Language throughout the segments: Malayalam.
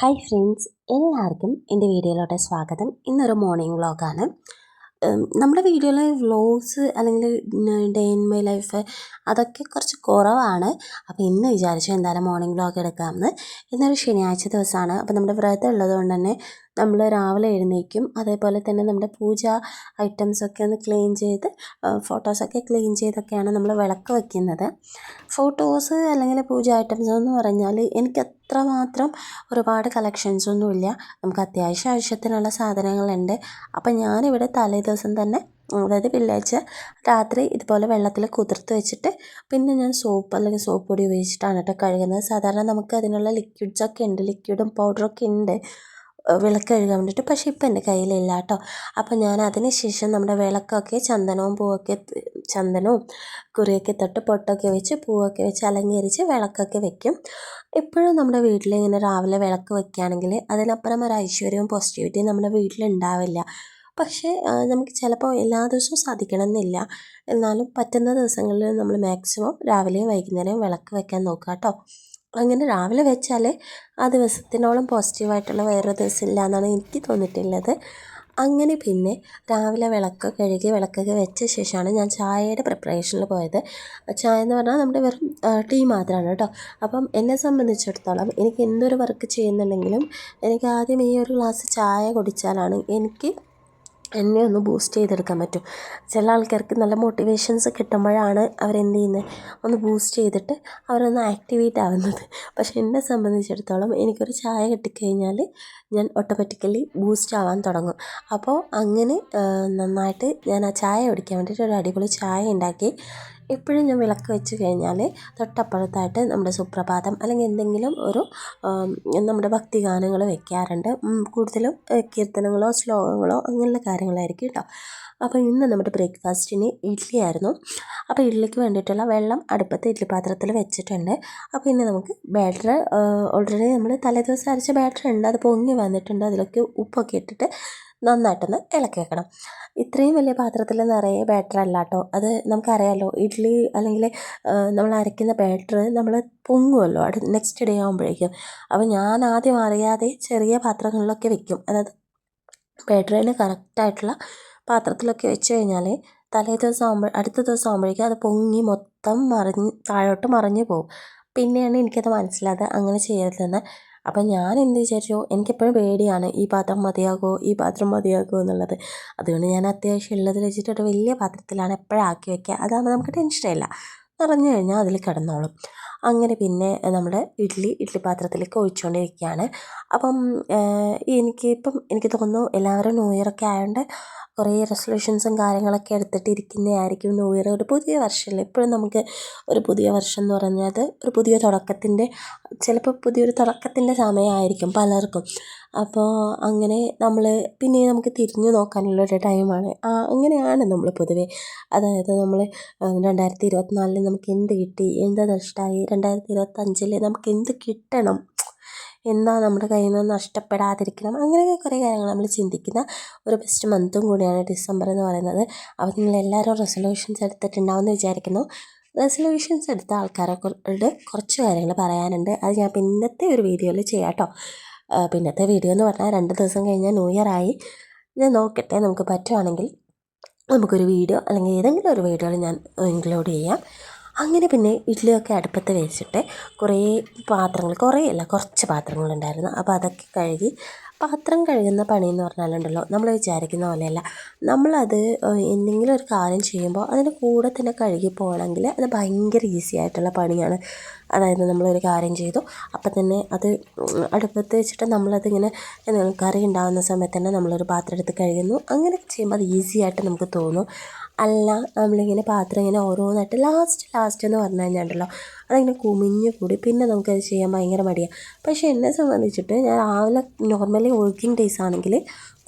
ഹായ് ഫ്രണ്ട്സ് എല്ലാവർക്കും എന്റെ വീഡിയോയിലോട്ട് സ്വാഗതം. ഇന്നൊരു മോർണിംഗ് വ്ളോഗാണ് നമ്മുടെ വീഡിയോയിലെ വ്ലോഗ്സ് അല്ലെങ്കിൽ ഡേ ഇൻ മൈ ലൈഫ് അതൊക്കെ കുറച്ച് കുറവാണ്. അപ്പോൾ ഇന്ന് വിചാരിച്ചു എന്തായാലും മോർണിംഗ് വ്ളോഗ് എടുക്കാമെന്ന്. ഇന്നൊരു ശനിയാഴ്ച ദിവസമാണ്. അപ്പോൾ നമ്മുടെ വ്രതം ഉള്ളതുകൊണ്ട് തന്നെ നമ്മൾ രാവിലെ എഴുന്നേക്കും. അതേപോലെ തന്നെ നമ്മുടെ പൂജ ഐറ്റംസൊക്കെ ഒന്ന് ക്ലീൻ ചെയ്ത് ഫോട്ടോസൊക്കെ ക്ലീൻ ചെയ്തൊക്കെയാണ് നമ്മൾ വിളക്ക് വയ്ക്കുന്നത് ഫോട്ടോസ് അല്ലെങ്കിൽ പൂജ ഐറ്റംസ് എന്ന് പറഞ്ഞാൽ എനിക്ക് അത്രമാത്രം ഒരുപാട് കളക്ഷൻസ് ഒന്നുമില്ല നമുക്ക് അത്യാവശ്യം ആവശ്യത്തിനുള്ള സാധനങ്ങളുണ്ട്. അപ്പം ഞാനിവിടെ തലേ ദിവസം തന്നെ അതായത് വെള്ളിയാഴ്ച രാത്രി ഇതുപോലെ വെള്ളത്തിൽ കുതിർത്ത് വെച്ചിട്ട് പിന്നെ ഞാൻ സോപ്പ് അല്ലെങ്കിൽ സോപ്പ് പൊടി ഉപയോഗിച്ചിട്ടാണ് കേട്ടോ കഴുകുന്നത്. സാധാരണ നമുക്ക് അതിനുള്ള ലിക്വിഡ്സൊക്കെ ഉണ്ട്. ലിക്വിഡും പൗഡറൊക്കെ ഉണ്ട്. വിളക്ക് കഴുകാൻ വേണ്ടിയിട്ട്. പക്ഷേ ഇപ്പം എന്റെ കയ്യിലില്ല കേട്ടോ. അപ്പോൾ ഞാൻ അതിന് ശേഷം നമ്മുടെ വിളക്കൊക്കെ ചന്ദനവും പൂവൊക്കെ ചന്ദനവും കുറിയൊക്കെ തൊട്ട് പൊട്ടൊക്കെ വെച്ച് പൂവൊക്കെ വെച്ച് അലങ്കരിച്ച് വിളക്കൊക്കെ വെക്കും. എപ്പോഴും നമ്മുടെ വീട്ടിൽ ഇങ്ങനെ രാവിലെ വിളക്ക് വെക്കുകയാണെങ്കിൽ അതിനപ്പുറം ഒരു ഐശ്വര്യവും പോസിറ്റിവിറ്റിയും നമ്മുടെ വീട്ടിലുണ്ടാവില്ല പക്ഷേ നമുക്ക് ചിലപ്പോൾ എല്ലാ ദിവസവും സാധിക്കണമെന്നില്ല. എന്നാലും പറ്റുന്ന ദിവസങ്ങളിൽ നമ്മൾ മാക്സിമം രാവിലെയും വൈകുന്നേരവും വിളക്ക് വെക്കാൻ നോക്കുക കേട്ടോ. അങ്ങനെ രാവിലെ വെച്ചാൽ ആ ദിവസത്തിനോളം പോസിറ്റീവായിട്ടുള്ള വേറൊരു ദിവസം ഇല്ല എന്നാണ് എനിക്ക് തോന്നിയിട്ടുള്ളത്. അങ്ങനെ പിന്നെ രാവിലെ വിളക്ക് കഴുകി വിളക്കൊക്കെ വെച്ച ശേഷമാണ് ഞാൻ ചായയുടെ പ്രിപ്പറേഷനിൽ പോയത്. ചായ എന്ന് പറഞ്ഞാൽ നമ്മുടെ വെറും ടീ മാത്രമാണ് കേട്ടോ. അപ്പം എന്നെ സംബന്ധിച്ചിടത്തോളം എനിക്ക് എന്തൊരു വർക്ക് ചെയ്യുന്നുണ്ടെങ്കിലും എനിക്ക് ആദ്യം ഈ ഒരു ഗ്ലാസ് ചായ കുടിച്ചാലാണ് എനിക്ക് എന്നെ ഒന്ന് ബൂസ്റ്റ് ചെയ്തെടുക്കാൻ പറ്റും. ചില ആൾക്കാർക്ക് നല്ല മോട്ടിവേഷൻസ് കിട്ടുമ്പോഴാണ് അവരെന്ത് ചെയ്യുന്നത്? ഒന്ന് ബൂസ്റ്റ് ചെയ്തിട്ട് അവരൊന്ന് ആക്ടിവേറ്റ് ആവുന്നത്. പക്ഷേ എന്നെ സംബന്ധിച്ചിടത്തോളം എനിക്കൊരു ചായ കിട്ടിക്കഴിഞ്ഞാൽ ഞാൻ ഓട്ടോമാറ്റിക്കലി ബൂസ്റ്റ് ആവാൻ തുടങ്ങും. അപ്പോൾ അങ്ങനെ നന്നായിട്ട് ഞാൻ ആ ചായ കുടിക്കാൻ വേണ്ടിയിട്ട് ഒരു അടിപൊളി ചായ ഉണ്ടാക്കി. എപ്പോഴും ഞാൻ വിളക്ക് വെച്ച് കഴിഞ്ഞാൽ തൊട്ടപ്പുറത്തായിട്ട് നമ്മുടെ സുപ്രഭാതം അല്ലെങ്കിൽ എന്തെങ്കിലും ഒരു നമ്മുടെ ഭക്തി ഗാനങ്ങൾ വെക്കാറുണ്ട് കൂടുതലും കീർത്തനങ്ങളോ ശ്ലോകങ്ങളോ അങ്ങനെയുള്ള കാര്യങ്ങളായിരിക്കും കേട്ടോ അപ്പോൾ ഇന്ന് നമ്മുടെ ബ്രേക്ക്ഫാസ്റ്റിന് ഇഡ്ഡലി ആയിരുന്നു അപ്പോൾ ഇഡ്ഡലിക്ക് വേണ്ടിയിട്ടുള്ള വെള്ളം അടുപ്പത്ത് ഇഡ്ഡലി പാത്രത്തിൽ വെച്ചിട്ടുണ്ട്. അപ്പോൾ ഇനി നമുക്ക് ബാറ്റർ ഓൾറെഡി നമ്മൾ തലേദിവസം അരച്ച ബാറ്റർ ഉണ്ട് അത് പൊങ്ങി വന്നിട്ടുണ്ട്. അതിലൊക്കെ ഉപ്പൊക്കെ ഇട്ടിട്ട് നന്നായിട്ടൊന്ന് ഇളക്കി വെക്കണം. ഇത്രയും വലിയ പാത്രത്തിൽ നിറയെ ബാറ്റർ അല്ല കേട്ടോ അത് നമുക്കറിയാമല്ലോ ഇഡ്ഡലി അല്ലെങ്കിൽ നമ്മൾ അരയ്ക്കുന്ന ബാറ്റർ നമ്മൾ പൊങ്ങുമല്ലോ അടു നെക്സ്റ്റ് ഡേ ആകുമ്പോഴേക്കും അപ്പോൾ ഞാൻ ആദ്യം അറിയാതെ ചെറിയ പാത്രങ്ങളിലൊക്കെ വെക്കും. അതായത് ബാറ്ററിന് കറക്റ്റായിട്ടുള്ള പാത്രത്തിലൊക്കെ വെച്ച് കഴിഞ്ഞാൽ തലേ ദിവസം ആകുമ്പോൾ അടുത്ത ദിവസം ആകുമ്പോഴേക്കും അത് പൊങ്ങി മൊത്തം മറിഞ്ഞ് താഴോട്ട് മറിഞ്ഞു പോകും പിന്നെയാണ് എനിക്കത് മനസ്സിലായത് അങ്ങനെ ചെയ്യരുതെന്ന് അപ്പം ഞാൻ എന്ത് വിചാരിച്ചു? എനിക്കെപ്പോഴും പേടിയാണ് ഈ പാത്രം മതിയാകുമോ ഈ പാത്രം മതിയാകുമോ എന്നുള്ളത്. അതുകൊണ്ട് ഞാൻ അത്യാവശ്യം ഉള്ളതിൽ വെച്ചിട്ട് ഒരു വലിയ പാത്രത്തിലാണ് എപ്പോഴും ആക്കി വയ്ക്കുക അതാകുമ്പോൾ നമുക്ക് ടെൻഷനില്ല നിറഞ്ഞു കഴിഞ്ഞാൽ അതിൽ കിടന്നോളും. അങ്ങനെ പിന്നെ നമ്മുടെ ഇഡ്ഡലി ഇഡ്ഡലി പാത്രത്തിലേക്ക് ഒഴിച്ചുകൊണ്ടിരിക്കുകയാണ്. അപ്പം എനിക്ക് ഇപ്പം എനിക്ക് തോന്നുന്നു എല്ലാവരും ന്യൂ ഇയർ ഒക്കെ ആയതുകൊണ്ട് കുറേ റെസൊല്യൂഷൻസും കാര്യങ്ങളൊക്കെ എടുത്തിട്ട് ഇരിക്കുന്നതായിരിക്കും ന്യൂ ഇയർ. ഒരു പുതിയ വർഷമല്ലേ? ഇപ്പോഴും നമുക്ക് ഒരു പുതിയ വർഷം എന്ന് പറഞ്ഞത് ഒരു പുതിയ തുടക്കത്തിന്റെ ചിലപ്പോൾ പുതിയൊരു തുടക്കത്തിന്റെ സമയമായിരിക്കും പലർക്കും. അപ്പോൾ അങ്ങനെ നമ്മൾ പിന്നെ നമുക്ക് തിരിഞ്ഞു നോക്കാനുള്ളൊരു ടൈമാണ്. അങ്ങനെയാണ് നമ്മൾ പൊതുവേ. അതായത് നമ്മൾ രണ്ടായിരത്തി ഇരുപത്തിനാലിൽ നമുക്ക് എന്ത് കിട്ടി? എന്ത് നഷ്ടമായി രണ്ടായിരത്തി ഇരുപത്തഞ്ചിൽ നമുക്ക് എന്ത് കിട്ടണം? എന്താ നമ്മുടെ കയ്യിൽ നിന്ന് നഷ്ടപ്പെടാതിരിക്കണം? അങ്ങനെയൊക്കെ കുറേ കാര്യങ്ങൾ നമ്മൾ ചിന്തിക്കുന്ന ഒരു ബെസ്റ്റ് മന്തും കൂടിയാണ് ഡിസംബർ എന്ന് പറയുന്നത്. അപ്പോൾ നിങ്ങൾ നിങ്ങളെല്ലാവരും റെസൊല്യൂഷൻസ് എടുത്തിട്ടുണ്ടാവുമെന്ന് വിചാരിക്കുന്നു. റെസൊല്യൂഷൻസ് എടുത്ത ആൾക്കാരെ കുറച്ച് കാര്യങ്ങൾ പറയാനുണ്ട്. അത് ഞാൻ പിന്നത്തെ ഒരു വീഡിയോയിൽ ചെയ്യാം കേട്ടോ. പിന്നത്തെ വീഡിയോ എന്ന് പറഞ്ഞാൽ രണ്ട് ദിവസം കഴിഞ്ഞാൽ ന്യൂ ഇയർ ആയി. ഞാൻ നോക്കട്ടെ നമുക്ക് പറ്റുവാണെങ്കിൽ നമുക്കൊരു വീഡിയോ അല്ലെങ്കിൽ ഏതെങ്കിലും ഒരു വീഡിയോയിൽ ഞാൻ ഇൻക്ലൂഡ് ചെയ്യാം. അങ്ങനെ പിന്നെ ഇഡ്ഡലിയൊക്കെ അടുപ്പത്ത് വെച്ചിട്ട് കുറേ പാത്രങ്ങൾ കുറേ അല്ല കുറച്ച് പാത്രങ്ങളുണ്ടായിരുന്നു. അപ്പോൾ അതൊക്കെ കഴുകി പാത്രം കഴുകുന്ന പണിയെന്ന് പറഞ്ഞാലുണ്ടല്ലോ നമ്മൾ വിചാരിക്കുന്ന പോലെയല്ല. നമ്മളത് എന്തെങ്കിലും ഒരു കാര്യം ചെയ്യുമ്പോൾ അതിന്റെ കൂടെ തന്നെ കഴുകി പോകണമെങ്കിൽ അത് ഭയങ്കര ഈസി ആയിട്ടുള്ള പണിയാണ്. അതായത് നമ്മളൊരു കാര്യം ചെയ്തു അപ്പം തന്നെ അത് അടുപ്പത്ത് വെച്ചിട്ട് നമ്മളതിങ്ങനെ കറി ഉണ്ടാകുന്ന സമയത്ത് തന്നെ നമ്മളൊരു പാത്രം എടുത്ത് കഴുകുന്നു. അങ്ങനെയൊക്കെ ചെയ്യുമ്പോൾ അത് ഈസി ആയിട്ട് നമുക്ക് തോന്നും. അല്ല നമ്മളിങ്ങനെ പാത്രം ഇങ്ങനെ ഓരോന്നായിട്ട് ലാസ്റ്റ് ലാസ്റ്റ് എന്ന് പറഞ്ഞു കഴിഞ്ഞാൽ അതിങ്ങനെ കുമിഞ്ഞ് കൂടി പിന്നെ നമുക്കത് ചെയ്യാൻ ഭയങ്കര മടിയാണ് പക്ഷേ എന്നെ സംബന്ധിച്ചിട്ട് ഞാൻ രാവിലെ നോർമലി വർക്കിംഗ് ഡേയ്സ് ആണെങ്കിൽ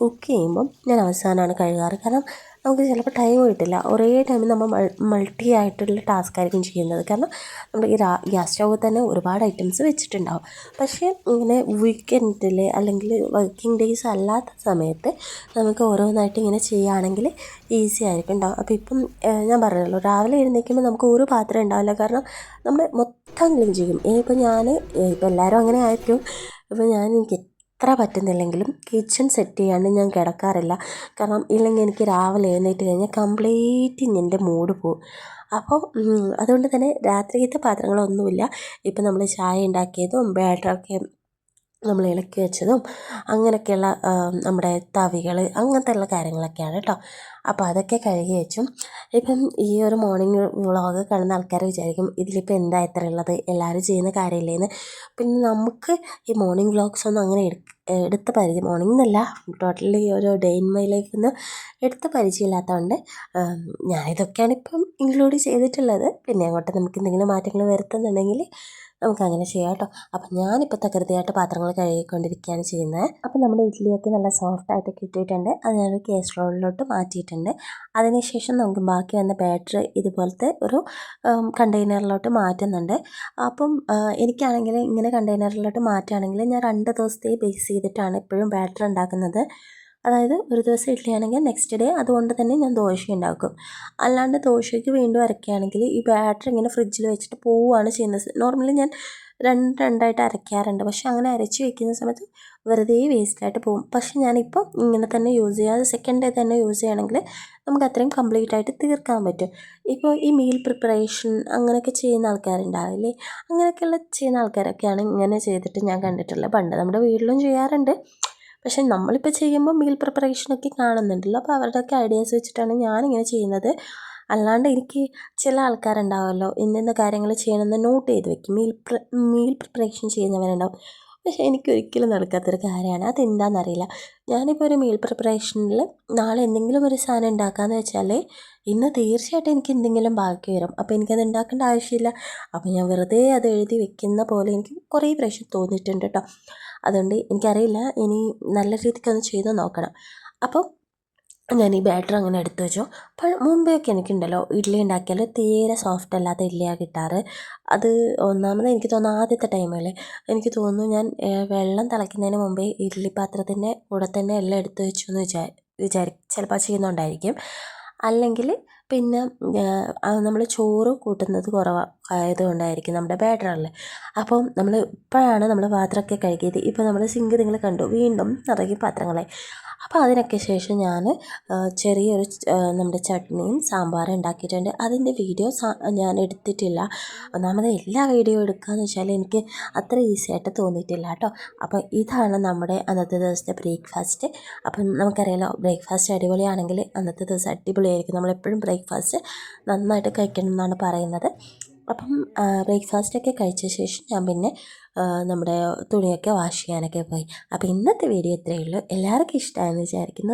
കുക്ക് ചെയ്യുമ്പം ഞാൻ അവസാനമാണ് കഴുകാറ്. കാരണം നമുക്ക് ചിലപ്പോൾ ടൈം കിട്ടില്ല. ഒരേ ടൈമിൽ നമ്മൾ മൾട്ടി ആയിട്ടുള്ള ടാസ്ക് ആയിരിക്കും ചെയ്യുന്നത്. കാരണം നമ്മൾ ഈ ഗ്യാസ് സ്റ്റൗവിൽ തന്നെ ഒരുപാട് ഐറ്റംസ് വെച്ചിട്ടുണ്ടാവും. പക്ഷേ ഇങ്ങനെ വീക്കെൻഡിൽ അല്ലെങ്കിൽ വർക്കിംഗ് ഡേയ്സ് അല്ലാത്ത സമയത്ത് നമുക്ക് ഓരോന്നായിട്ട് ഇങ്ങനെ ചെയ്യുകയാണെങ്കിൽ ഈസി ആയിരിക്കും ഉണ്ടാവും അപ്പോൾ ഇപ്പം ഞാൻ പറഞ്ഞല്ലോ രാവിലെ എഴുന്നേൽക്കുമ്പോൾ നമുക്ക് ഒരു പാത്രം ഉണ്ടാവില്ല. കാരണം നമ്മൾ മൊത്തം ക്ലീൻ ചെയ്യും. ഇനിയിപ്പോൾ ഞാൻ ഇപ്പോൾ എല്ലാവരും അങ്ങനെ ആയിരിക്കും. അപ്പോൾ ഞാൻ എനിക്ക് എത്ര പറ്റുന്നില്ലെങ്കിലും കിച്ചൺ സെറ്റ് ചെയ്യാണ്ട് ഞാൻ കിടക്കാറില്ല. കാരണം ഇല്ലെങ്കിൽ എനിക്ക് രാവിലെ എഴുന്നേറ്റ് കഴിഞ്ഞാൽ കംപ്ലീറ്റ് എന്റെ മൂഡ് പോകും അപ്പോൾ അതുകൊണ്ട് തന്നെ രാത്രിയിലത്തെ പാത്രങ്ങളൊന്നുമില്ല. ഇപ്പം നമ്മൾ ചായ ഉണ്ടാക്കിയതും ബാറ്ററൊക്കെ നമ്മൾ ഇളക്കി വെച്ചതും അങ്ങനെയൊക്കെയുള്ള നമ്മുടെ തവികൾ അങ്ങനത്തെ ഉള്ള കാര്യങ്ങളൊക്കെയാണ് കേട്ടോ. അപ്പോൾ അതൊക്കെ കഴുകി വെച്ചും ഇപ്പം ഈ ഒരു മോർണിംഗ് വ്ളോഗ് കാണുന്ന ആൾക്കാർ വിചാരിക്കും ഇതിലിപ്പോൾ എന്താ ഇത്ര ഉള്ളത്? എല്ലാവരും ചെയ്യുന്ന കാര്യമില്ലേന്ന്. പിന്നെ നമുക്ക് ഈ മോർണിംഗ് വ്ളോഗ്സ് ഒന്നും അങ്ങനെ എടുത്ത പരിചയം മോർണിംഗ് എന്നല്ല ടോട്ടലി ഒരു ഡേ ഇൻ മൈ ലൈഫ് എന്ന് എടുത്ത പരിചയമില്ലാത്തതുകൊണ്ട് ഞാനിതൊക്കെയാണ് ഇപ്പം ഇൻക്ലൂഡ് ചെയ്തിട്ടുള്ളത്. പിന്നെ അങ്ങോട്ട് നമുക്ക് എന്തെങ്കിലും മാറ്റങ്ങൾ വരുത്തുന്നുണ്ടെങ്കിൽ നമുക്കങ്ങനെ ചെയ്യാം കേട്ടോ അപ്പം ഞാനിപ്പോൾ തകൃതിയായിട്ട് പാത്രങ്ങൾ കഴുകിക്കൊണ്ടിരിക്കുകയാണ് ചെയ്യുന്നത്. അപ്പം നമ്മുടെ ഇഡ്ഡലിയൊക്കെ നല്ല സോഫ്റ്റായിട്ട് കിട്ടിയിട്ടുണ്ട് അത് ഞാൻ കേസ്ട്രോളിലോട്ട് മാറ്റിയിട്ടുണ്ട്. അതിനുശേഷം നമുക്ക് ബാക്കി വന്ന ബാറ്റർ ഇതുപോലത്തെ ഒരു കണ്ടെയ്നറിലോട്ട് മാറ്റുന്നുണ്ട്. അപ്പം എനിക്കാണെങ്കിൽ ഇങ്ങനെ കണ്ടെയ്നറിലോട്ട് മാറ്റുകയാണെങ്കിൽ ഞാൻ രണ്ട് ദിവസത്തെ ബേസ് ചെയ്തിട്ടാണ് ഇപ്പോഴും ബാറ്റർ ഉണ്ടാക്കുന്നത്. അതായത് ഒരു ദിവസം ഇഡ്ഡലിയാണെങ്കിൽ നെക്സ്റ്റ് ഡേ അതുകൊണ്ട് തന്നെ ഞാൻ ദോശ ഉണ്ടാക്കും. അല്ലാണ്ട് ദോശയ്ക്ക് വീണ്ടും അരയ്ക്കുകയാണെങ്കിൽ ഈ ബാറ്റർ ഇങ്ങനെ ഫ്രിഡ്ജിൽ വെച്ചിട്ട് പോവുകയാണ് ചെയ്യുന്നത്. നോർമലി ഞാൻ രണ്ട് രണ്ടായിട്ട് അരയ്ക്കാറുണ്ട്. പക്ഷെ അങ്ങനെ അരച്ച് വെക്കുന്ന സമയത്ത് വെറുതെ വേസ്റ്റായിട്ട് പോകും. പക്ഷെ ഞാനിപ്പം ഇങ്ങനെ തന്നെ യൂസ് ചെയ്യാതെ സെക്കൻഡ് ഡേ തന്നെ യൂസ് ചെയ്യുകയാണെങ്കിൽ നമുക്ക് അത്രയും കംപ്ലീറ്റ് ആയിട്ട് തീർക്കാൻ പറ്റും. ഇപ്പോൾ ഈ മീൽ പ്രിപ്പറേഷൻ അങ്ങനെയൊക്കെ ചെയ്യുന്ന ആൾക്കാരുണ്ടാവില്ലേ? അങ്ങനെയൊക്കെയുള്ള ചെയ്യുന്ന ആൾക്കാരൊക്കെയാണ് ഇങ്ങനെ ചെയ്തിട്ട് ഞാൻ കണ്ടിട്ടുള്ളത്. പണ്ട് നമ്മുടെ വീട്ടിലും ചെയ്യാറുണ്ട്. പക്ഷേ നമ്മളിപ്പോൾ ചെയ്യുമ്പോൾ മീൽ പ്രിപ്പറേഷനൊക്കെ കാണുന്നുണ്ടല്ലോ. അപ്പോൾ അവരുടെയൊക്കെ ഐഡിയാസ് വെച്ചിട്ടാണ് ഞാനിങ്ങനെ ചെയ്യുന്നത്. അല്ലാണ്ട് എനിക്ക് ചില ആൾക്കാരുണ്ടാവുമല്ലോ ഇന്നിന്ന കാര്യങ്ങൾ ചെയ്യണമെന്ന് നോട്ട് ചെയ്ത് വെക്കും. മീൽ മീൽ പ്രിപ്പറേഷൻ ചെയ്യുന്നവരുണ്ടാവും. പക്ഷേ എനിക്കൊരിക്കലും നടക്കാത്തൊരു കാര്യമാണ്. അതെന്താണെന്നറിയില്ല. ഞാനിപ്പോൾ ഒരു മീൽ പ്രിപ്പറേഷനിൽ നാളെ എന്തെങ്കിലും ഒരു സാധനം ഉണ്ടാക്കാമെന്ന് വെച്ചാൽ ഇന്ന് തീർച്ചയായിട്ടും എനിക്ക് എന്തെങ്കിലും ബാക്കി വരും. അപ്പോൾ എനിക്കത് ഉണ്ടാക്കേണ്ട ആവശ്യമില്ല. അപ്പോൾ ഞാൻ വെറുതെ അത് എഴുതി വെക്കുന്ന പോലെ എനിക്ക് കുറേ പ്രാവശ്യം തോന്നിയിട്ടുണ്ട് കേട്ടോ. അതുകൊണ്ട് എനിക്കറിയില്ല. ഇനി നല്ല രീതിക്കൊന്ന് ചെയ്ത് നോക്കണം. അപ്പോൾ ഞാൻ ഈ ബാറ്റർ അങ്ങനെ എടുത്തു വെച്ചു. അപ്പോൾ മുമ്പെയൊക്കെ എനിക്കുണ്ടല്ലോ ഇഡ്ഡലി ഉണ്ടാക്കിയാൽ തീരെ സോഫ്റ്റ് അല്ലാത്ത ഇഡ്ഡലിയാണ് കിട്ടാറ്. അത് ഒന്നാമത് എനിക്ക് തോന്നുന്നു ആദ്യത്തെ ടൈമിൽ എനിക്ക് തോന്നുന്നു ഞാൻ വെള്ളം തിളയ്ക്കുന്നതിന് മുമ്പേ ഇഡ്ഡലി പാത്രത്തിന്റെ കൂടെ തന്നെ എല്ലാം എടുത്തു വെച്ചു എന്ന് വിചാ വിചാരി ചിലപ്പോൾ ചെയ്യുന്നുണ്ടായിരിക്കും. അല്ലെങ്കിൽ പിന്നെ നമ്മൾ ചോറ് കൂട്ടുന്നത് കുറവായതുകൊണ്ടായിരിക്കും നമ്മുടെ ബാറ്ററിൽ അപ്പം നമ്മൾ ഇപ്പോഴാണ് നമ്മൾ പാത്രമൊക്കെ കഴുകിയത്. ഇപ്പോൾ നമ്മൾ സിങ്ക് നിങ്ങൾ കണ്ടു വീണ്ടും നിറയെ പാത്രങ്ങളായി. അപ്പോൾ അതിനൊക്കെ ശേഷം ഞാൻ ചെറിയൊരു നമ്മുടെ ചട്നിയും സാമ്പാറും ഉണ്ടാക്കിയിട്ടുണ്ട്. അതിന്റെ വീഡിയോ ഞാൻ എടുത്തിട്ടില്ല. ഒന്നാമത് എല്ലാ വീഡിയോ എടുക്കുകയെന്ന് വെച്ചാൽ എനിക്ക് അത്ര ഈസി ആയിട്ട് തോന്നിയിട്ടില്ല കേട്ടോ. അപ്പോൾ ഇതാണ് നമ്മുടെ അന്നത്തെ ദിവസത്തെ ബ്രേക്ക്ഫാസ്റ്റ്. അപ്പം നമുക്കറിയാലോ ബ്രേക്ക്ഫാസ്റ്റ് അടിപൊളിയാണെങ്കിൽ അന്നത്തെ ദിവസം അടിപൊളിയായിരിക്കും. നമ്മളെപ്പോഴും ബ്രേക്ക്ഫാസ്റ്റ് നന്നായിട്ട് കഴിക്കണം എന്നാണ് പറയുന്നത്. അപ്പം ബ്രേക്ക്ഫാസ്റ്റൊക്കെ കഴിച്ച ശേഷം ഞാൻ പിന്നെ നമ്മുടെ തുണിയൊക്കെ വാഷ് ചെയ്യാനൊക്കെ പോയി. അപ്പോൾ ഇന്നത്തെ വീഡിയോ ഇത്രയേ ഉള്ളൂ. എല്ലാവർക്കും ഇഷ്ടമായെന്ന് വിചാരിക്കുന്നു.